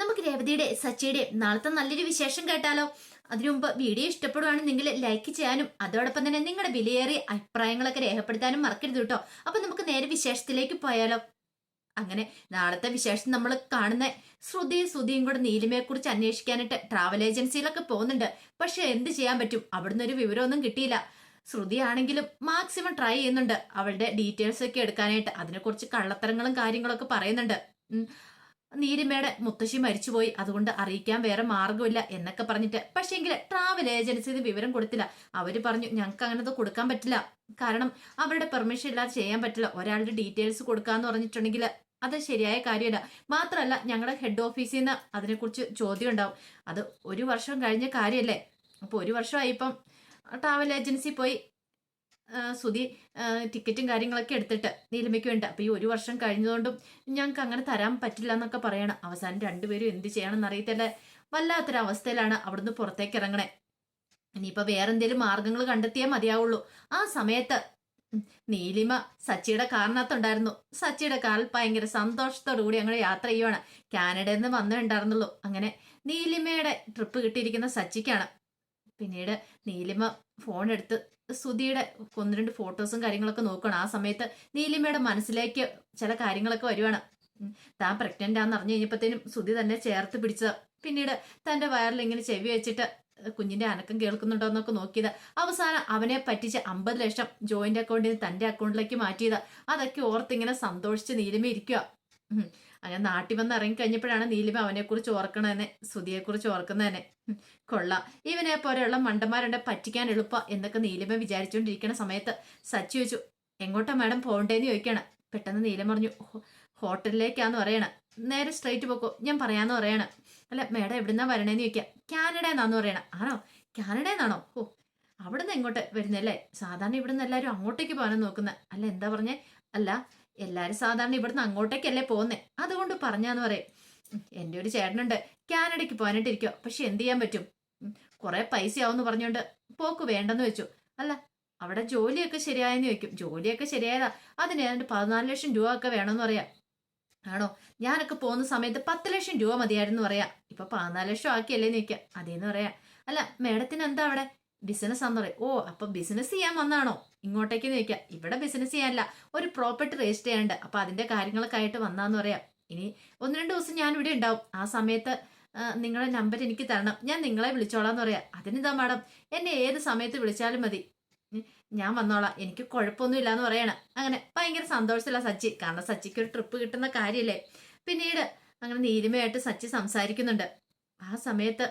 നമുക്ക് രേവതിയുടെ സച്ചിയുടെ നാളത്തെ നല്ലൊരു വിശേഷം കേട്ടാലോ? അതിനു മുമ്പ് വീഡിയോ ഇഷ്ടപ്പെടുവാണെങ്കിൽ ലൈക്ക് ചെയ്യാനും അതോടൊപ്പം തന്നെ നിങ്ങളുടെ വിലയേറിയ അഭിപ്രായങ്ങളൊക്കെ രേഖപ്പെടുത്താനും മറക്കരുത് കേട്ടോ. അപ്പൊ നമുക്ക് നേരെ വിശേഷത്തിലേക്ക് പോയാലോ? അങ്ങനെ നാളത്തെ വിശേഷം നമ്മൾ കാണുന്ന ശ്രുതിയും ശ്രുതിയും കൂടെ നീലിമയെ കുറിച്ച് അന്വേഷിക്കാനായിട്ട് ട്രാവൽ ഏജൻസിയിലൊക്കെ പോകുന്നുണ്ട്. പക്ഷെ എന്ത് ചെയ്യാൻ പറ്റും? അവിടുന്ന് ഒരു വിവരമൊന്നും കിട്ടിയില്ല. ശ്രുതി ആണെങ്കിലും മാക്സിമം ട്രൈ ചെയ്യുന്നുണ്ട്. അവളുടെ ഡീറ്റെയിൽസ് ഒക്കെ എടുക്കാനായിട്ട് അതിനെക്കുറിച്ച് കള്ളത്തരങ്ങളും കാര്യങ്ങളൊക്കെ പറയുന്നുണ്ട്. നീലിമയുടെ മുത്തശ്ശി മരിച്ചുപോയി. അതുകൊണ്ട് അറിയിക്കാൻ വേറെ മാർഗമില്ല എന്നൊക്കെ പറഞ്ഞിട്ട് പക്ഷേങ്കിൽ ട്രാവൽ ഏജൻസി വിവരം കൊടുത്തില്ല. അവർ പറഞ്ഞു ഞങ്ങൾക്ക് അങ്ങനത്തെ കൊടുക്കാൻ പറ്റില്ല. കാരണം അവരുടെ പെർമിഷൻ ഇല്ലാതെ ചെയ്യാൻ പറ്റില്ല. ഒരാളുടെ ഡീറ്റെയിൽസ് കൊടുക്കാന്ന് പറഞ്ഞിട്ടുണ്ടെങ്കിൽ അത് ശരിയായ കാര്യമല്ല. മാത്രമല്ല ഞങ്ങളുടെ ഹെഡ് ഓഫീസിൽ നിന്ന് അതിനെക്കുറിച്ച് ചോദ്യം ഉണ്ടാവും. അത് ഒരു വർഷം കഴിഞ്ഞ കാര്യമല്ലേ അപ്പോൾ ഒരു വർഷമായി ഇപ്പം ട്രാവൽ ഏജൻസി പോയി സുധി ടിക്കറ്റും കാര്യങ്ങളൊക്കെ എടുത്തിട്ട് നീലിമയ്ക്ക് വേണ്ട. അപ്പോൾ ഈ ഒരു വർഷം കഴിഞ്ഞതുകൊണ്ടും ഞങ്ങൾക്ക് അങ്ങനെ തരാൻ പറ്റില്ല എന്നൊക്കെ പറയണം. അവസാനം രണ്ടുപേരും എന്ത് ചെയ്യണം അറിയത്തില്ല. വല്ലാത്തൊരു അവസ്ഥയിലാണ് അവിടുന്ന് പുറത്തേക്ക് ഇറങ്ങണേ. ഇനിയിപ്പോൾ വേറെ എന്തെങ്കിലും മാർഗങ്ങൾ കണ്ടെത്തിയേ മതിയാവുള്ളൂ. ആ സമയത്ത് നീലിമ സച്ചിയുടെ കാറിനകത്തുണ്ടായിരുന്നു. സച്ചിയുടെ കാറിൽ ഭയങ്കര സന്തോഷത്തോടു കൂടി ഞങ്ങൾ യാത്ര ചെയ്യുവാണ്. കാനഡയിൽ നിന്ന് വന്നേ ഉണ്ടായിരുന്നുള്ളൂ. അങ്ങനെ നീലിമയുടെ ട്രിപ്പ് കിട്ടിയിരിക്കുന്ന സച്ചിക്കാണ്. പിന്നീട് നീലിമ ഫോൺ എടുത്ത് സുധിയുടെ ഒന്ന് രണ്ട് ഫോട്ടോസും കാര്യങ്ങളൊക്കെ നോക്കണം ആ സമയത്ത് നീലിമയുടെ മനസ്സിലേക്ക് ചില കാര്യങ്ങളൊക്കെ വരുവാണ്. താൻ പ്രഗ്നന്റ് ആണെന്ന് അറിഞ്ഞു കഴിഞ്ഞപ്പോഴത്തേനും സുധി തന്നെ ചേർത്ത് പിടിച്ചത് പിന്നീട് തന്റെ വയറിൽ ഇങ്ങനെ ചെവി വെച്ചിട്ട് കുഞ്ഞിന്റെ അനക്കം കേൾക്കുന്നുണ്ടോ എന്നൊക്കെ നോക്കിയത്. അവസാനം അവനെ പറ്റിച്ച് അമ്പത് ലക്ഷം ജോയിന്റ് അക്കൗണ്ടിൽ തന്റെ അക്കൗണ്ടിലേക്ക് മാറ്റിയത്. അതൊക്കെ ഓർത്തിങ്ങനെ സന്തോഷിച്ച് നീലിമ ഇരിക്കുക. അങ്ങനെ നാട്ടിൽ വന്ന് ഇറങ്ങി കഴിഞ്ഞപ്പോഴാണ് നീലിമ അവനെക്കുറിച്ച് ഓർക്കണതന്നെ സുധിയെക്കുറിച്ച് ഓർക്കുന്നതന്നെ. കൊള്ളാം. ഇവനെ പോലെയുള്ള മണ്ടന്മാരുണ്ടെ പറ്റിക്കാൻ എളുപ്പ എന്നൊക്കെ നീലിമ വിചാരിച്ചുകൊണ്ടിരിക്കുന്ന സമയത്ത് സച്ചി വെച്ചു എങ്ങോട്ടാ മാഡം പോകണ്ടേന്ന് ചോദിക്കണം. പെട്ടെന്ന് നീലം പറഞ്ഞു "ഹോ- ഹോട്ടലിലേക്കാന്ന് പറയണ. നേരെ സ്ട്രൈറ്റ് പോക്കോ ഞാൻ പറയാന്ന് പറയണ. അല്ല മാഡം എവിടുന്നാ വരണേന്ന് ചോദിക്കാം കാനഡ എന്നാന്ന് പറയണ. ആണോ? കാനഡ എന്നാണോ ഓ അവിടുന്ന് എങ്ങോട്ട് വരുന്നല്ലേ സാധാരണ ഇവിടുന്ന് എല്ലാവരും അങ്ങോട്ടേക്ക് പോകാനും നോക്കുന്നത് അല്ല എന്താ പറഞ്ഞേ? അല്ല എല്ലാരും സാധാരണ ഇവിടുന്ന് അങ്ങോട്ടേക്കല്ലേ പോകുന്നേ അതുകൊണ്ട് പറഞ്ഞാന്ന് പറയും. എന്റെ ഒരു ചേട്ടനുണ്ട്. കാനഡയ്ക്ക് പോകാനായിട്ട് ഇരിക്കുക പക്ഷെ എന്ത് ചെയ്യാൻ പറ്റും? കുറെ പൈസ ആവുമെന്ന് പറഞ്ഞുകൊണ്ട് പോക്ക് വേണ്ടെന്ന് വെച്ചു. അല്ല അവിടെ ജോലിയൊക്കെ ശരിയായെന്ന് ചോദിക്കും. ജോലിയൊക്കെ ശരിയായതാ. അതിന് ഏതാണ്ട് പതിനാല് ലക്ഷം രൂപ ഒക്കെ വേണമെന്ന് പറയാം. ആണോ? ഞാനൊക്കെ പോകുന്ന സമയത്ത് പത്ത് ലക്ഷം രൂപ മതിയായിരുന്നു പറയാം. ഇപ്പൊ പതിനാല് ലക്ഷം ആക്കിയല്ലേ നിൽക്കാം അതേന്ന് പറയാം. അല്ല മേഡത്തിന് എന്താ അവിടെ? ബിസിനസ് ആന്ന് പറയാം. ഓ അപ്പൊ ബിസിനസ് ചെയ്യാൻ വന്നാണോ? ഇങ്ങോട്ടേക്ക് നിൽക്കാം ഇവിടെ ബിസിനസ് ചെയ്യാനല്ല. ഒരു പ്രോപ്പർട്ടി രജിസ്റ്റർ ചെയ്യാനുണ്ട്. അപ്പൊ അതിന്റെ കാര്യങ്ങളൊക്കെ ആയിട്ട് വന്നാന്ന് പറയാം. ഇനി ഒന്ന് രണ്ട് ദിവസം ഞാൻ ഇവിടെ ഉണ്ടാവും. ആ സമയത്ത് നിങ്ങളുടെ നമ്പർ എനിക്ക് തരണം. ഞാൻ നിങ്ങളെ വിളിച്ചോളാം എന്ന് പറയാം. അതിനെന്താ മാഡം? എന്നെ ഏത് സമയത്ത് വിളിച്ചാലും മതി. ഞാൻ വന്നോളാം. എനിക്ക് കുഴപ്പമൊന്നുമില്ല എന്ന് പറയണം. അങ്ങനെ ഭയങ്കര സന്തോഷത്തില്ല സച്ചി. കാരണം സച്ചിക്ക് ഒരു ട്രിപ്പ് കിട്ടുന്ന കാര്യമല്ലേ പിന്നീട് അങ്ങനെ നീലിമയായിട്ട് സച്ചി സംസാരിക്കുന്നുണ്ട്. ആ സമയത്ത്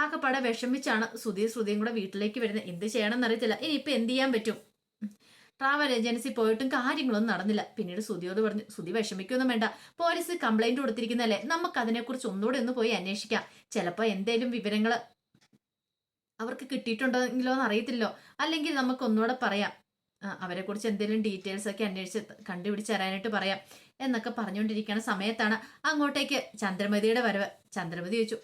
ആകെപ്പാടെ വിഷമിച്ചാണ് സുധീർ ശ്രുതിയും കൂടെ വീട്ടിലേക്ക് വരുന്നത്. എന്ത് ചെയ്യണമെന്ന് അറിയത്തില്ല. ഇനിയിപ്പോ എന്ത് ചെയ്യാൻ പറ്റും? ട്രാവൽ ഏജൻസി പോയിട്ടും കാര്യങ്ങളൊന്നും നടന്നില്ല. പിന്നീട് സുധിയോട് പറഞ്ഞു സുധി വിഷമിക്കൊന്നും വേണ്ട. പോലീസ് കംപ്ലൈന്റ് കൊടുത്തിരിക്കുന്നല്ലേ നമുക്ക് അതിനെക്കുറിച്ച് ഒന്നുകൂടെ ഒന്ന് പോയി അന്വേഷിക്കാം. ചിലപ്പോൾ എന്തേലും വിവരങ്ങൾ അവർക്ക് കിട്ടിയിട്ടുണ്ടെങ്കിലോ എന്ന് അറിയത്തില്ലോ അല്ലെങ്കിൽ നമുക്ക് ഒന്നുകൂടെ പറയാം. അവരെ കുറിച്ച് എന്തെങ്കിലും ഡീറ്റെയിൽസ് ഒക്കെ അന്വേഷിച്ച് കണ്ടുപിടിച്ച് തരാനായിട്ട് പറയാം. എന്നൊക്കെ പറഞ്ഞുകൊണ്ടിരിക്കുന്ന സമയത്താണ് അങ്ങോട്ടേക്ക് ചന്ദ്രമതിയുടെ വരവ്. ചന്ദ്രമതി ചോദിച്ചു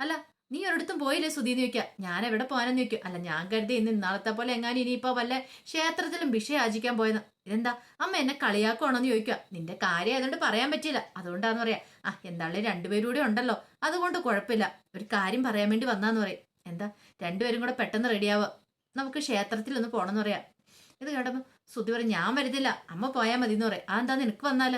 അല്ല നീ ഒരിടത്തും പോയില്ലേ സുധി എന്ന് ചോദിക്കുക. ഞാൻ എവിടെ പോകാനെന്ന് ചോദിക്കും അല്ല ഞാൻ കരുതി ഇന്ന് ഇന്നാളത്തെ പോലെ എങ്ങാനും ഇനിയിപ്പോ വല്ല ക്ഷേത്രത്തിലും ഭിക്ഷ ആചിക്കാൻ പോയെന്ന്. ഇതെന്താ? അമ്മ എന്നെ കളിയാക്കുവാണോന്ന് ചോദിക്കുക. നിന്റെ കാര്യം ആയതുകൊണ്ട് പറയാൻ പറ്റില്ല അതുകൊണ്ടാന്ന് പറയാ. ആ എന്താളെ രണ്ടുപേരും കൂടെ ഉണ്ടല്ലോ. അതുകൊണ്ട് കുഴപ്പമില്ല. ഒരു കാര്യം പറയാൻ വേണ്ടി വന്നാന്ന് പറയും. എന്താ? രണ്ടുപേരും കൂടെ പെട്ടെന്ന് റെഡിയാവുക നമുക്ക് ക്ഷേത്രത്തിൽ ഒന്ന് പോകണമെന്ന് പറയാം. ഇത് കേട്ടപ്പം സുധി പറയും ഞാൻ വരുന്നില്ല അമ്മ പോയാൽ മതി എന്ന് പറയാം. അതെന്താ നിനക്ക് വന്നാൽ?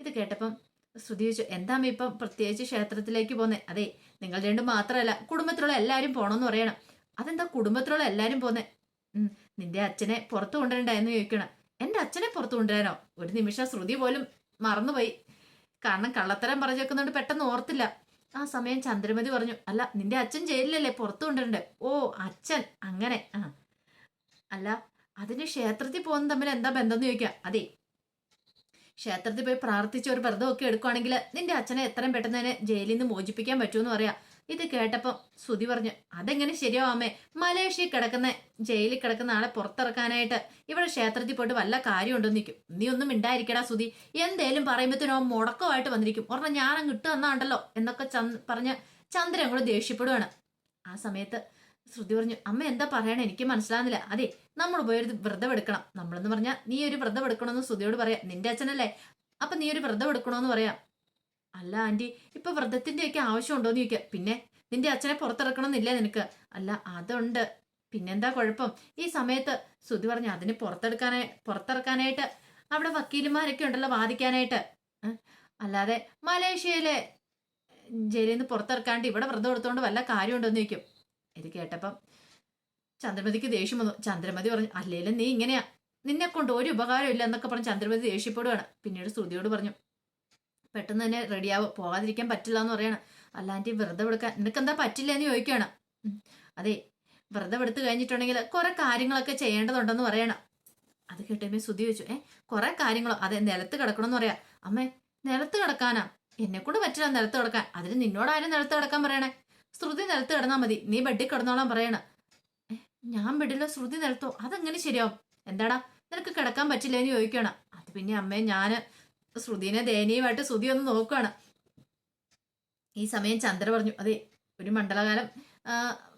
ഇത് കേട്ടപ്പം ശ്രുതി ചോദിച്ചു എന്താ അമ്മ ഇപ്പം പ്രത്യേകിച്ച് ക്ഷേത്രത്തിലേക്ക് പോന്നേ? അതെ നിങ്ങൾ രണ്ടും മാത്രമല്ല കുടുംബത്തിലുള്ള എല്ലാവരും പോണമെന്ന് പറയണം. അതെന്താ കുടുംബത്തിലുള്ള എല്ലാവരും പോന്നെ? നിന്റെ അച്ഛനെ പുറത്തു കൊണ്ടുവരണ്ടെന്ന് ചോദിക്കണം. എന്റെ അച്ഛനെ പുറത്തു കൊണ്ടുവരാനോ? ഒരു നിമിഷം ശ്രുതി പോലും മറന്നുപോയി. കാരണം കള്ളത്തരം പറഞ്ഞു പെട്ടെന്ന് ഓർത്തില്ല. ആ സമയം ചന്ദ്രമതി പറഞ്ഞു അല്ല നിന്റെ അച്ഛൻ ജയിലിലല്ലേ പുറത്തു കൊണ്ടുവരണ്ടേ? ഓ അച്ഛൻ അങ്ങനെ ആ. അല്ല അതിന് ക്ഷേത്രത്തിൽ പോകുന്ന തമ്മിൽ എന്താ ബന്ധം എന്ന് ചോദിക്കാം. അതെ ക്ഷേത്രത്തിൽ പോയി പ്രാർത്ഥിച്ച് ഒരു വ്രതമൊക്കെ എടുക്കുവാണെങ്കിൽ നിന്റെ അച്ഛനെ എത്രയും പെട്ടെന്ന് തന്നെ ജയിലിൽ നിന്ന് മോചിപ്പിക്കാൻ പറ്റുമെന്ന് പറയാം. ഇത് കേട്ടപ്പം സുതി പറഞ്ഞു അതെങ്ങനെ ശരിയാവാമേ മലേഷ്യയിൽ കിടക്കുന്ന ജയിലിൽ കിടക്കുന്ന ആളെ പുറത്തിറക്കാനായിട്ട് ഇവിടെ ക്ഷേത്രത്തിൽ പോയിട്ട് വല്ല കാര്യമുണ്ടെന്ന് നിൽക്കും നീ ഒന്നും ഇണ്ടായിരിക്കടാ സുതി എന്തേലും പറയുമ്പോഴത്തേനും അവൻ മുടക്കമായിട്ട് വന്നിരിക്കും. ഒരെണ്ണം ഞാനങ്ങ് ഇട്ട് തന്നാണ്ടല്ലോ എന്നൊക്കെ ചന്ദ് പറഞ്ഞ് ചന്ദ്രൻ കൂടെ ദേഷ്യപ്പെടുവാണ്. ആ സമയത്ത് ശ്രുതി പറഞ്ഞു അമ്മ എന്താ പറയണേ? എനിക്ക് മനസ്സിലാകുന്നില്ല അതെ നമ്മൾ പോയൊരു വ്രതം എടുക്കണം. നമ്മളെന്ന് പറഞ്ഞാൽ നീ ഒരു വ്രതം എടുക്കണമെന്ന് ശ്രുതിയോട് പറയാം. നിന്റെ അച്ഛനല്ലേ? അപ്പൊ നീ ഒരു വ്രതം എടുക്കണമെന്ന് പറയാം. അല്ല ആന്റി ഇപ്പൊ വ്രതത്തിന്റെയൊക്കെ ആവശ്യമുണ്ടോന്ന് ചോദിക്കുക പിന്നെ നിന്റെ അച്ഛനെ പുറത്തിറക്കണമെന്നില്ലേ നിനക്ക്. അല്ല അതുണ്ട്. പിന്നെന്താ കുഴപ്പം? ഈ സമയത്ത് ശ്രുതി പറഞ്ഞു അതിന് പുറത്തെടുക്കാനായി പുറത്തിറക്കാനായിട്ട് അവിടെ വക്കീലുമാരൊക്കെ ഉണ്ടല്ലോ വാദിക്കാനായിട്ട്? അല്ലാതെ മലേഷ്യയിലെ ജയിലിൽ നിന്ന് പുറത്തിറക്കാണ്ട് ഇവിടെ വ്രതം എടുത്തുകൊണ്ട് വല്ല കാര്യമുണ്ടോ? എന്ന് ചോദിക്കും. ഇത് കേട്ടപ്പം ചന്ദ്രമതിക്ക് ദേഷ്യം വന്നു. ചന്ദ്രമതി പറഞ്ഞു അല്ലേലും നീ ഇങ്ങനെയാ. നിന്നെ കൊണ്ട് ഒരു ഉപകാരം ഇല്ല എന്നൊക്കെ പറഞ്ഞ് ചന്ദ്രമതി ദേഷ്യപ്പെടുകയാണ് പിന്നീട് ശ്രുതിയോട് പറഞ്ഞു പെട്ടെന്ന് തന്നെ റെഡിയാവും പോകാതിരിക്കാൻ പറ്റില്ല എന്ന് പറയണം. അല്ലാണ്ടി വ്രതം എടുക്കാൻ നിനക്കെന്താ പറ്റില്ല എന്ന് ചോദിക്കുകയാണ്. അതെ വ്രതം എടുത്ത് കഴിഞ്ഞിട്ടുണ്ടെങ്കിൽ കുറെ കാര്യങ്ങളൊക്കെ ചെയ്യേണ്ടതുണ്ടെന്ന് പറയണം. അത് കേട്ടപ്പോ ശ്രുതി ചോദിച്ചു ഏ കുറെ കാര്യങ്ങളോ? അതെ നിലത്ത് കിടക്കണമെന്ന് പറയാ. അമ്മേ നിലത്ത് കിടക്കാനാ? എന്നെ കൊണ്ട് പറ്റില്ല നിലത്ത് കിടക്കാൻ. അതിന് നിന്നോടാരും നിലത്ത് കിടക്കാൻ പറയണേ. ശ്രുതി നിലത്ത് കിടന്നാ മതി. നീ ബെഡിൽ കിടന്നോളാൻ പറയണ. ഞാൻ ബെഡിലോ ശ്രുതി നിലത്തോ? അതെങ്ങനെ ശരിയാവും? എന്താടാ? നിനക്ക് കിടക്കാൻ പറ്റില്ല എന്ന് ചോദിക്കണം. അത് പിന്നെ അമ്മേ ഞാൻ ശ്രുതിനെ ദയനീയമായിട്ട് ശ്രുതി ഒന്ന് നോക്കുകയാണ് ഈ സമയം ചന്ദ്ര പറഞ്ഞു അതെ ഒരു മണ്ഡലകാലം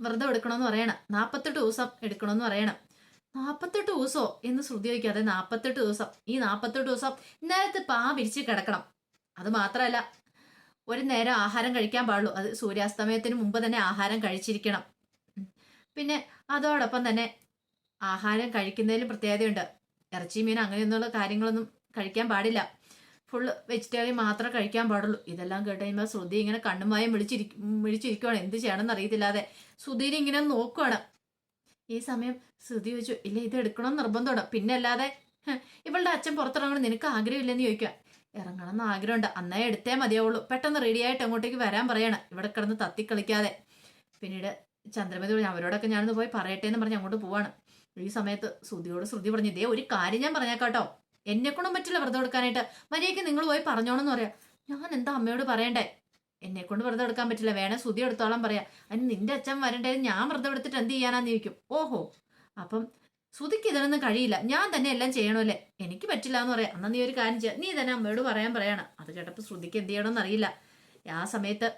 വ്രതം എടുക്കണമെന്ന് പറയണം. നാൽപ്പത്തെട്ട് ദിവസം എടുക്കണമെന്ന് പറയണം. നാൽപ്പത്തെട്ട് ദിവസോ? എന്ന് ശ്രുതി ചോദിക്കുക അതെ നാൽപ്പത്തെട്ട് ദിവസം. ഈ നാൽപ്പത്തെട്ട് ദിവസം നേരത്തെ പാ വിരിച്ച് കിടക്കണം. അത് മാത്രമല്ല ഒരു നേരം ആഹാരം കഴിക്കാൻ പാടുള്ളൂ. അത് സൂര്യാസ്തമയത്തിന് മുമ്പ് തന്നെ ആഹാരം കഴിച്ചിരിക്കണം. പിന്നെ അതോടൊപ്പം തന്നെ ആഹാരം കഴിക്കുന്നതിലും പ്രത്യേകതയുണ്ട്. ഇറച്ചി മീൻ അങ്ങനെയൊന്നുള്ള കാര്യങ്ങളൊന്നും കഴിക്കാൻ പാടില്ല. ഫുള്ള് വെജിറ്റേറിയൻ മാത്രമേ കഴിക്കാൻ പാടുള്ളൂ. ഇതെല്ലാം കേട്ട് കഴിയുമ്പോൾ ശ്രുതി ഇങ്ങനെ കണ്ണുമായും വിളിച്ചിരിക്കും വിളിച്ചിരിക്കുവാണ്. എന്ത് ചെയ്യണമെന്ന് അറിയത്തില്ലാതെ ശ്രുതിയിൽ ഇങ്ങനെ നോക്കുവാണ്. ഈ സമയം ശ്രുതി ചോദിച്ചു ഇല്ല ഇത് എടുക്കണമെന്ന് നിർബന്ധമാണ്. പിന്നെ അല്ലാതെ ഇവളുടെ അച്ഛൻ പുറത്തിറങ്ങണം. നിനക്ക് ആഗ്രഹമില്ലെന്ന് ചോദിക്കുക ഇറങ്ങണം എന്ന് ആഗ്രഹമുണ്ട്. അന്നേ എടുത്തേ മതിയാവുള്ളൂ. പെട്ടെന്ന് റെഡി ആയിട്ട് അങ്ങോട്ടേക്ക് വരാൻ പറയണം. ഇവിടെ കിടന്ന് തത്തിക്കളിക്കാതെ. പിന്നീട് ചന്ദ്രമതി പറഞ്ഞു അവരോടൊക്കെ ഞാനൊന്ന് പോയി പറയട്ടെ എന്ന് പറഞ്ഞ് അങ്ങോട്ട് പോവാണ്. ഈ സമയത്ത് ശ്രുതിയോട് ശ്രുതി പറഞ്ഞു ഇതേ ഒരു കാര്യം ഞാൻ പറഞ്ഞേക്കാട്ടോ. എന്നെ കൊണ്ടും പറ്റില്ല വ്രതം കൊടുക്കാനായിട്ട് മര്യാദയ്ക്ക് നിങ്ങൾ പോയി പറഞ്ഞോണെന്ന് പറയാ. ഞാൻ എന്താ അമ്മയോട് പറയണ്ടേ? എന്നെ കൊണ്ട് വ്രതം എടുക്കാൻ പറ്റില്ല. വേണേ ശ്രുതി എടുത്തോളം പറയാം. അതിന് നിന്റെ അച്ഛൻ വരണ്ടേ ഞാൻ വ്രതം എടുത്തിട്ട് എന്ത് ചെയ്യാനാന്ന് ചോദിക്കും. ഓഹോ. അപ്പം ശ്രുതിക്ക് ഇതിനൊന്നും കഴിയില്ല. ഞാൻ തന്നെ എല്ലാം ചെയ്യണമല്ലേ? എനിക്ക് പറ്റില്ല എന്ന് പറയാം. എന്നാ നീ ഒരു കാര്യം ചെയ്യാം. നീ തന്നെ അമ്മയോട് പറയാൻ പറയണം. അത് കേട്ടപ്പോൾ ശ്രുതിക്ക് എന്ത് ചെയ്യണമെന്ന് അറിയില്ല. ആ സമയത്ത്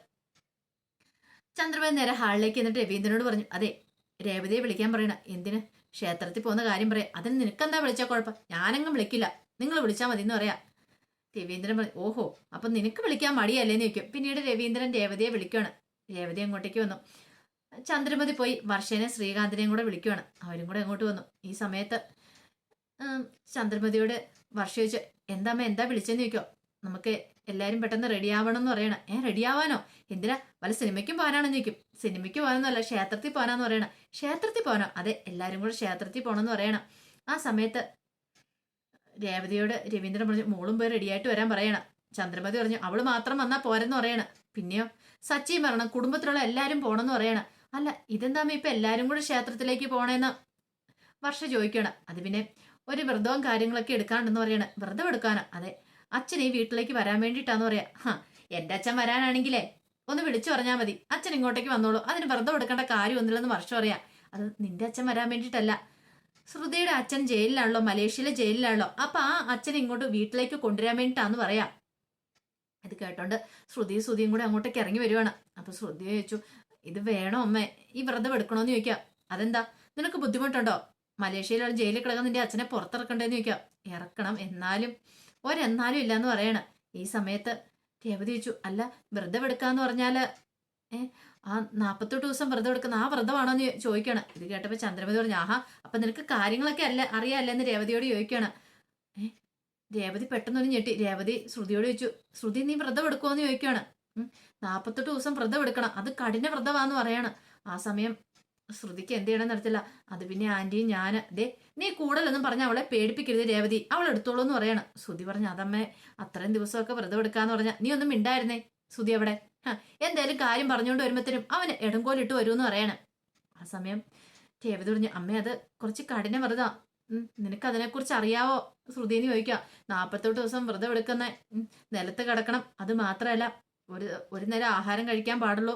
ചന്ദ്രബാബു നേരെ ഹാളിലേക്ക് എന്നിട്ട് രവീന്ദ്രനോട് പറഞ്ഞു അതെ രേവതിയെ വിളിക്കാൻ പറയണ. എന്തിന്? ക്ഷേത്രത്തിൽ പോകുന്ന കാര്യം പറയാം. അതിന് നിനക്കെന്താ വിളിച്ചാൽ കുഴപ്പം? ഞാനെങ്ങും വിളിക്കില്ല. നിങ്ങൾ വിളിച്ചാൽ മതി എന്ന് പറയാം. രവീന്ദ്രൻ പറഞ്ഞു ഓഹോ അപ്പം നിനക്ക് വിളിക്കാൻ മടിയല്ലേന്ന് ചോദിക്കും. പിന്നീട് രവീന്ദ്രൻ രേവതിയെ വിളിക്കുകയാണ് രേവതി അങ്ങോട്ടേക്ക് വന്നു. ചന്ദ്രമതി പോയി വർഷേനെ ശ്രീകാന്തിനെയും കൂടെ വിളിക്കുവാണ്. അവരും കൂടെ അങ്ങോട്ട് വന്നു. ഈ സമയത്ത് ചന്ദ്രമതിയോട് വർഷ ചോദിച്ചു എന്താമ്മ എന്താ വിളിച്ചെന്ന് ചോദിക്കോ നമുക്ക് എല്ലാവരും പെട്ടെന്ന് റെഡി ആവണം എന്ന് പറയണം. ഏ റെഡി ആവാനോ? എന്തിനാ? വല്ല സിനിമയ്ക്കും പോകാനാണെന്ന് ചോദിക്കും. സിനിമയ്ക്ക് പോകാനൊന്നുമല്ല ക്ഷേത്രത്തിൽ പോകാനാന്ന് പറയണം. ക്ഷേത്രത്തിൽ പോകാനോ? അതെ എല്ലാവരും കൂടെ ക്ഷേത്രത്തിൽ പോകണമെന്ന് പറയണം. ആ സമയത്ത് രേവതിയോട് രവീന്ദ്രൻ പറഞ്ഞു മോളും പോയി റെഡിയായിട്ട് വരാൻ പറയണം. ചന്ദ്രമതി പറഞ്ഞു അവൾ മാത്രം വന്നാൽ പോരെന്ന് പറയണം. പിന്നെയോ സച്ചിയും പറയണം കുടുംബത്തിലുള്ള എല്ലാവരും പോകണമെന്ന് പറയണം. അല്ല ഇതെന്താ ഇപ്പൊ എല്ലാരും കൂടെ ക്ഷേത്രത്തിലേക്ക് പോണേന്ന് വർഷ ചോദിക്കണം. അത് പിന്നെ ഒരു വ്രതവും കാര്യങ്ങളൊക്കെ എടുക്കാണ്ടെന്ന് പറയണേ. വ്രതം എടുക്കാനാ? അതെ. അച്ഛൻ ഈ വീട്ടിലേക്ക് വരാൻ വേണ്ടിയിട്ടാന്ന് പറയാ. ഹാ എന്റെ അച്ഛൻ വരാനാണെങ്കിലേ ഒന്ന് വിളിച്ചു പറഞ്ഞാൽ മതി. അച്ഛൻ ഇങ്ങോട്ടേക്ക് വന്നോളൂ. അതിന് വ്രതം എടുക്കേണ്ട കാര്യമൊന്നുമില്ലെന്ന് വർഷം അറിയാം അത് നിന്റെ അച്ഛൻ വരാൻ വേണ്ടിയിട്ടല്ല. ശ്രുതിയുടെ അച്ഛൻ ജയിലിലാണല്ലോ മലേഷ്യയിലെ ജയിലിലാണല്ലോ. അപ്പൊ ആ അച്ഛൻ ഇങ്ങോട്ട് വീട്ടിലേക്ക് കൊണ്ടുവരാൻ വേണ്ടിയിട്ടാന്ന് പറയാം. ഇത് കേട്ടോണ്ട് ശ്രുതി ശ്രുതിയും കൂടെ അങ്ങോട്ടേക്ക് ഇറങ്ങി വരുവാണ്. അപ്പൊ ശ്രുതി ചോദിച്ചു ഇത് വേണോ അമ്മേ? ഈ വ്രതം എടുക്കണോന്ന് ചോദിക്കാം. അതെന്താ? നിനക്ക് ബുദ്ധിമുട്ടുണ്ടോ? മലേഷ്യയിലുള്ള ജയിലിൽ കിടക്കുന്ന നിന്റെ അച്ഛനെ പുറത്തിറക്കണ്ടേന്ന് ചോദിക്കാം. ഇറക്കണം എന്നാലും. ഒരെന്നാലും ഇല്ലാന്ന് പറയണ. ഈ സമയത്ത് രേവതി ചോദിച്ചു അല്ല വ്രതം എടുക്കാന്ന് പറഞ്ഞാൽ ഏ ആ നാപ്പത്തെട്ട് ദിവസം വ്രതം എടുക്കുന്ന ആ വ്രതമാണോ എന്ന് ചോദിക്കണം. ഇത് കേട്ടപ്പോ ചന്ദ്രമതി പറഞ്ഞു ആഹാ അപ്പൊ നിനക്ക് കാര്യങ്ങളൊക്കെ അല്ല അറിയാല്ലെന്ന് രേവതിയോട് ചോദിക്കണം. ഏ രേവതി പെട്ടെന്നൊരു ഞെട്ടി. രേവതി ശ്രുതിയോട് ചോദിച്ചു ശ്രുതി നീ വ്രതം എടുക്കുമോന്ന് ചോദിക്കുകയാണ് ഉം, നാപ്പത്തെട്ട് ദിവസം വ്രതം എടുക്കണം. അത് കഠിന വ്രതമാന്ന് പറയണം. ആ സമയം ശ്രുതിക്ക് എന്ത് ചെയ്യണം നടത്തില്ല അത് പിന്നെ ആന്റിയും ഞാൻ ദേ നീ കൂടുതലൊന്നും പറഞ്ഞ അവളെ പേടിപ്പിക്കരുത് രേവതി. അവൾ എടുത്തോളൂ എന്ന് പറയണം. ശ്രുതി പറഞ്ഞു അതമ്മേ അത്രയും ദിവസമൊക്കെ വ്രതം എടുക്കാന്ന് പറഞ്ഞ നീ ഒന്നും മിണ്ടായിരുന്നേ. ശ്രുതി അവിടെ എന്തായാലും കാര്യം പറഞ്ഞുകൊണ്ട് വരുമ്പോഴത്തേനും അവന് എടങ്കോലിട്ട് വരുമെന്ന് പറയണം. ആ സമയം രേവതി പറഞ്ഞു അമ്മ അത് കുറച്ച് കഠിന വ്രതാ. നിനക്ക് അതിനെക്കുറിച്ച് അറിയാവോ? ശ്രുതിന്ന് ചോദിക്കാം. നാൽപ്പത്തെട്ട് ദിവസം വ്രതം എടുക്കുന്ന നിലത്ത് കിടക്കണം. അത് മാത്രമല്ല ഒരു ഒരു നേരം ആഹാരം കഴിക്കാൻ പാടുള്ളൂ.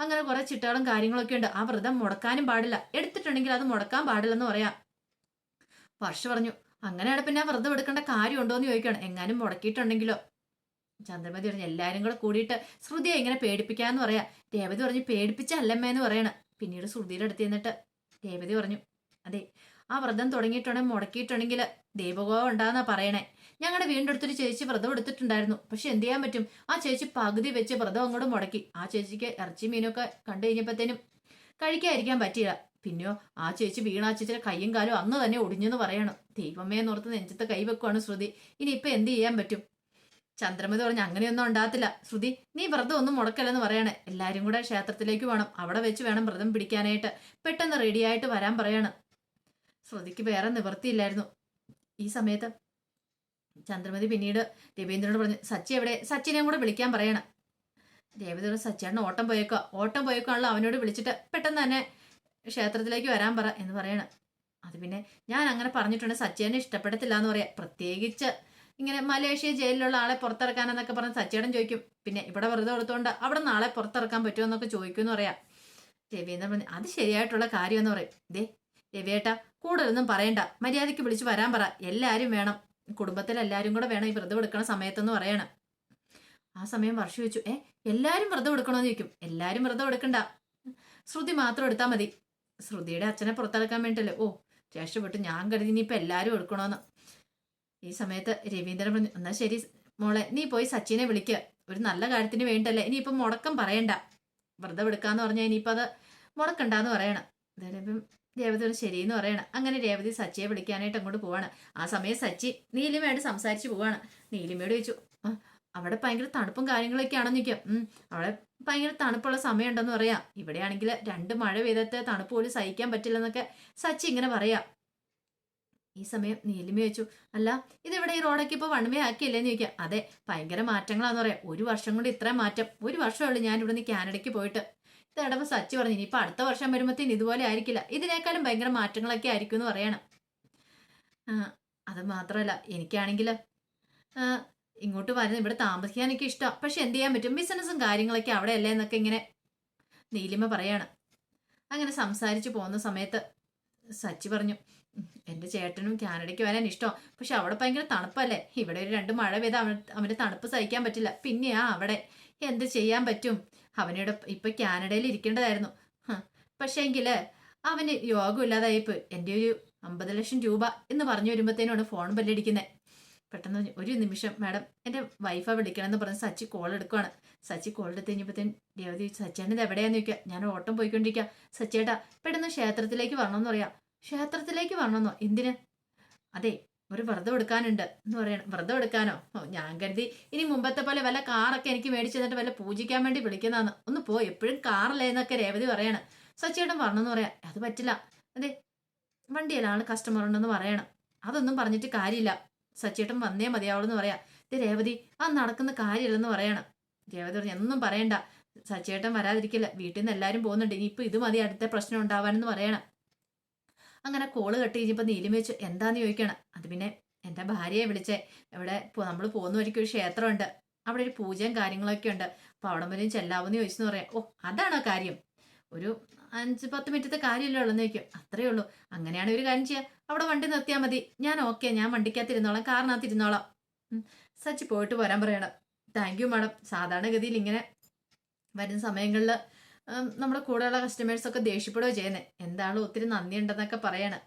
അങ്ങനെ കുറെ ചിട്ടകളും കാര്യങ്ങളൊക്കെ ഉണ്ട്. ആ വ്രതം മുടക്കാനും പാടില്ല. എടുത്തിട്ടുണ്ടെങ്കിൽ അത് മുടക്കാൻ പാടില്ലെന്ന് പറയാം. വർഷ പറഞ്ഞു അങ്ങനെയാണ് പിന്നെ വ്രതം എടുക്കേണ്ട കാര്യമുണ്ടോ എന്ന് ചോദിക്കണം. എങ്ങാനും മുടക്കിയിട്ടുണ്ടെങ്കിലോ? ചന്ദ്രമതി പറഞ്ഞു എല്ലാവരും കൂടെ കൂടിയിട്ട് ശ്രുതിയെ ഇങ്ങനെ പേടിപ്പിക്കാന്ന് പറയാം. രേവതി പറഞ്ഞു പേടിപ്പിച്ചല്ലമ്മേന്ന് പറയണം. പിന്നീട് ശ്രുതിയുടെ അടുത്ത് നിന്നിട്ട് രേവതി പറഞ്ഞു അതെ ആ വ്രതം തുടങ്ങിയിട്ടുണ്ടെങ്കിൽ മുടക്കിയിട്ടുണ്ടെങ്കിൽ ദൈവകോപം ഉണ്ടാകുന്ന പറയണേ. ഞങ്ങളുടെ വീണ്ടെടുത്തൊരു ചേച്ചി വ്രതം എടുത്തിട്ടുണ്ടായിരുന്നു പക്ഷെ എന്ത് ചെയ്യാൻ പറ്റും? ആ ചേച്ചി പകുതി വെച്ച് വ്രതം അങ്ങോട്ട് മുടക്കി. ആ ചേച്ചിക്ക് ഇറച്ചി മീനൊക്കെ കണ്ടു കഴിഞ്ഞപ്പോഴത്തേനും കഴിക്കാതിരിക്കാൻ പറ്റിയില്ല. പിന്നെയോ ആ ചേച്ചി വീണ ചേച്ചിയുടെ കയ്യും കാലും അന്ന് തന്നെ ഒടിഞ്ഞെന്ന് പറയണം. ദൈവമേ എന്നോർത്ത് നെഞ്ചത്ത് കൈ വെക്കുവാണ് ശ്രുതി. ഇനി ഇപ്പൊ എന്ത് ചെയ്യാൻ പറ്റും? ചന്ദ്രമതി പറഞ്ഞ അങ്ങനെയൊന്നും ഉണ്ടാകത്തില്ല. ശ്രുതി നീ വ്രതം ഒന്നും മുടക്കല്ലെന്ന് പറയണേ. എല്ലാരും കൂടെ ക്ഷേത്രത്തിലേക്ക് വേണം അവിടെ വെച്ച് വേണം വ്രതം പിടിക്കാനായിട്ട്. പെട്ടെന്ന് റെഡിയായിട്ട് വരാൻ പറയാണ്. ശ്രുതിക്ക് വേറെ നിവൃത്തിയില്ലായിരുന്നു. ഈ സമയത്ത് ചന്ദ്രമതി പിന്നീട് രവീന്ദ്രനോട് പറഞ്ഞു സച്ചി എവിടെ? സച്ചിനെയും കൂടെ വിളിക്കാൻ പറയണം. രവീന്ദ്രൻ സച്ചിയാണ് ഓട്ടം പോയേക്കോ? ഓട്ടം പോയേക്കാണല്ലോ അവനോട് വിളിച്ചിട്ട് പെട്ടെന്ന് തന്നെ ക്ഷേത്രത്തിലേക്ക് വരാൻ പറ എന്ന് പറയണം. അത് പിന്നെ ഞാൻ അങ്ങനെ പറഞ്ഞിട്ടുണ്ട് സച്ചിനെ ഇഷ്ടപ്പെടത്തില്ല എന്ന് പറയാം. പ്രത്യേകിച്ച് ഇങ്ങനെ മലേഷ്യ ജയിലിലുള്ള ആളെ പുറത്തിറക്കാനെന്നൊക്കെ പറഞ്ഞ് സച്ചേടൻ ചോദിക്കും പിന്നെ ഇവിടെ വെറുതെ കൊടുത്തോണ്ട് അവിടെ നാളെ പുറത്തിറക്കാൻ പറ്റുമോ എന്നൊക്കെ ചോദിക്കുമെന്ന് പറയാം. രവീന്ദ്രൻ പറഞ്ഞു അത് ശരിയായിട്ടുള്ള കാര്യമെന്ന് പറയും. ദേ രവിയേട്ടാ കൂടുതലൊന്നും പറയണ്ട. മര്യാദയ്ക്ക് വിളിച്ച് വരാൻ പറ. എല്ലാവരും വേണം. കുടുംബത്തിൽ എല്ലാവരും കൂടെ വേണം ഈ വ്രതം എടുക്കണ സമയത്തെന്ന് പറയണം. ആ സമയം വർഷ വെച്ചു ഏ എല്ലാവരും വ്രതം എടുക്കണമെന്ന് ചോദിക്കും. എല്ലാവരും വ്രതം എടുക്കണ്ട. ശ്രുതി മാത്രം എടുത്താൽ മതി. ശ്രുതിയുടെ അച്ഛനെ പുറത്തിറക്കാൻ വേണ്ടിയല്ലേ ഓ രക്ഷപ്പെട്ടു. ഞാൻ കരുതി ഇനിയിപ്പോൾ എല്ലാവരും എടുക്കണമെന്ന് ഈ സമയത്ത് രവീന്ദ്രൻ പറഞ്ഞു എന്നാൽ ശരി മോളെ നീ പോയി സച്ചിനെ വിളിക്കുക ഒരു നല്ല കാര്യത്തിന് വേണ്ടല്ലേ ഇനിയിപ്പം മുടക്കം പറയണ്ട. വ്രതം എടുക്കാന്ന് പറഞ്ഞാൽ ഇനിയിപ്പോൾ അത് മുടക്കണ്ടെന്ന് പറയണം. അന്നേരം രേവതി ശരിയെന്ന് പറയണം. അങ്ങനെ രേവതി സച്ചിയെ വിളിക്കാനായിട്ട് അങ്ങോട്ട് പോവാണ്. ആ സമയം സച്ചി നീലിമയോട് സംസാരിച്ച് പോവാണ്. നീലിമയോട് ചോദിച്ചു "ആ, അവിടെ ഭയങ്കര തണുപ്പും കാര്യങ്ങളൊക്കെ ആണെന്ന് നിൽക്കാം അവിടെ ഭയങ്കര തണുപ്പുള്ള സമയമുണ്ടെന്ന് പറയാം. ഇവിടെയാണെങ്കിൽ രണ്ട് മഴ പെയ്തത്തെ തണുപ്പ് പോലും സഹിക്കാൻ പറ്റില്ലെന്നൊക്കെ സച്ചി ഇങ്ങനെ പറയാം. ഈ സമയം നീലിമ ചോദിച്ചു അല്ല ഇതിവിടെ ഈ റോഡൊക്കെ ഇപ്പോൾ വൺവേ ആക്കിയില്ലേന്ന് ചോദിക്കാം. അതെ ഭയങ്കര മാറ്റങ്ങളാന്ന് പറയാം. ഒരു വർഷം കൊണ്ട് ഇത്രയും മാറ്റം. ഒരു വർഷമേ ഉള്ളൂ ഞാൻ ഇവിടുന്ന് കാനഡയ്ക്ക് പോയിട്ട്. ഇതടവ് സച്ചി പറഞ്ഞു ഇനിയിപ്പോൾ അടുത്ത വർഷം വരുമ്പോഴത്തേന് ഇതുപോലെ ആയിരിക്കില്ല. ഇതിനേക്കാളും ഭയങ്കര മാറ്റങ്ങളൊക്കെ ആയിരിക്കും എന്ന് പറയണം. അത് മാത്രമല്ല എനിക്കാണെങ്കിൽ ഇങ്ങോട്ട് വരുന്ന ഇവിടെ താമസിക്കാൻ എനിക്ക് ഇഷ്ടമാണ്. പക്ഷെ എന്ത് ചെയ്യാൻ പറ്റും? ബിസിനസ്സും കാര്യങ്ങളൊക്കെ അവിടെ അല്ലേ എന്നൊക്കെ ഇങ്ങനെ നീലിമ പറയാണ്. അങ്ങനെ സംസാരിച്ച് പോകുന്ന സമയത്ത് സച്ചി പറഞ്ഞു എന്റെ ചേട്ടനും കാനഡയ്ക്ക് വരാൻ ഇഷ്ടം പക്ഷെ അവിടെ ഭയങ്കര തണുപ്പല്ലേ? ഇവിടെ ഒരു രണ്ട് മഴ പെയ്താൽ അവന് തണുപ്പ് സഹിക്കാൻ പറ്റില്ല. പിന്നെയാ അവിടെ എന്ത് ചെയ്യാൻ പറ്റും? അവനോട് ഇപ്പൊ കാനഡയിൽ ഇരിക്കേണ്ടതായിരുന്നു. ഹ, പക്ഷേങ്കിൽ അവന് യോഗമില്ലാതായിപ്പോ എന്റെ ഒരു അമ്പത് ലക്ഷം രൂപ എന്ന് പറഞ്ഞു വരുമ്പോഴത്തേനാണ് ഫോൺ ബെല്ലടിക്കുന്നത് പെട്ടെന്ന് ഒരു നിമിഷം മാഡം എന്റെ വൈഫാ വിളിക്കണമെന്ന് പറഞ്ഞ് സച്ചി കോൾ എടുക്കുവാണ്. സച്ചി കോൾ എടുത്ത് കഴിഞ്ഞപ്പോഴത്തേനും രേവതി സച്ചേട്ടൻ ഇത് എവിടെയാന്ന് ചോദിക്കുക ഞാൻ ഓട്ടം പോയിക്കൊണ്ടിരിക്കുക സച്ചേട്ടാ പെട്ടെന്ന് ക്ഷേത്രത്തിലേക്ക് വരണമെന്ന് പറയാം. ക്ഷേത്രത്തിലേക്ക് വരണമെന്നോ? എന്തിന്? അതെ ഒരു വ്രതം എടുക്കാനുണ്ട് എന്ന് പറയണം. വ്രതം എടുക്കാനോ? ഓ ഞാൻ കരുതി ഇനി മുമ്പത്തെ പോലെ വല്ല കാറൊക്കെ എനിക്ക് മേടിച്ചു തന്നിട്ട് വല്ല പൂജിക്കാൻ വേണ്ടി വിളിക്കുന്നതാണ്. ഒന്ന് പോ എപ്പോഴും കാറല്ലേ എന്നൊക്കെ രേവതി പറയണം. സച്ചിയേട്ടൻ പറഞ്ഞെന്ന് പറയാം അത് പറ്റില്ല. അതെ വണ്ടിയിലാണ് കസ്റ്റമർ ഉണ്ടെന്ന് പറയണം. അതൊന്നും പറഞ്ഞിട്ട് കാര്യമില്ല. സച്ചിയേട്ടൻ വന്നേ മതിയാവുള്ളൂ എന്ന് പറയാം. ഇത് രേവതി ആ നടക്കുന്ന കാര്യമില്ലെന്ന് പറയണം. രേവതി പറഞ്ഞു ഒന്നും പറയണ്ട. സച്ചിയേട്ടൻ വരാതിരിക്കില്ല. വീട്ടിൽ നിന്ന് എല്ലാവരും പോകുന്നുണ്ട്. ഇനിയിപ്പോൾ ഇത് മതി അടുത്ത പ്രശ്നം ഉണ്ടാവാനെന്ന് പറയണം. അങ്ങനെ കോൾ കട്ട് കഴിഞ്ഞപ്പോൾ നീലിമ വെച്ചു എന്താന്ന് ചോദിക്കണം? അത് പിന്നെ എന്റെ ഭാര്യയെ വിളിച്ചേ ഇവിടെ നമ്മൾ പോകുന്ന വഴിക്ക് ഒരു ക്ഷേത്രമുണ്ട് അവിടെ ഒരു പൂജയും കാര്യങ്ങളൊക്കെ ഉണ്ട് അപ്പോൾ അവിടെ വരെയും ചെല്ലാവുന്ന ചോദിച്ചെന്ന് പറയാം. ഓ അതാണോ കാര്യം? ഒരു അഞ്ച് പത്ത് മിനിറ്റത്തെ കാര്യമല്ലേ ഉള്ളെന്ന് ചോദിക്കും. അത്രയേ ഉള്ളൂ അങ്ങനെയാണ് ഒരു കാര്യം ചെയ്യുക അവിടെ വണ്ടി നിർത്തിയാൽ മതി ഞാൻ ഓക്കെ ഞാൻ വണ്ടിക്കകത്ത് ഇരുന്നോളാം കാറിനകത്ത് ഇരുന്നോളാം. ഉം. സച്ചി പോയിട്ട് വരാൻ പറയണം. താങ്ക് യു മാഡം സാധാരണഗതിയിൽ ഇങ്ങനെ വരുന്ന സമയങ്ങളിൽ നമ്മുടെ കൂടെയുള്ള കസ്റ്റമേഴ്സ് ഒക്കെ ദേഷ്യപ്പെടുകയോ ചെയ്യുന്നത് എന്താണ് ഒത്തിരി നന്ദിയുണ്ടെന്നൊക്കെ പറയാണ്.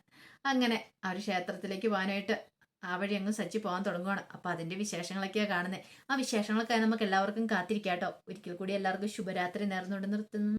അങ്ങനെ ഒരു ക്ഷേത്രത്തിലേക്ക് പോകാനായിട്ട് ആ വഴി അങ്ങ് സച്ചി പോകാൻ തുടങ്ങുകയാണ് അപ്പൊ അതിന്റെ വിശേഷങ്ങളൊക്കെയാണ് കാണുന്നത് ആ വിശേഷങ്ങളൊക്കെ നമുക്ക് എല്ലാവർക്കും കാത്തിരിക്കാം കേട്ടോ ഒരിക്കൽ കൂടി എല്ലാവർക്കും ശുഭരാത്രി നേർന്നുകൊണ്ട് നിർത്തുന്നു.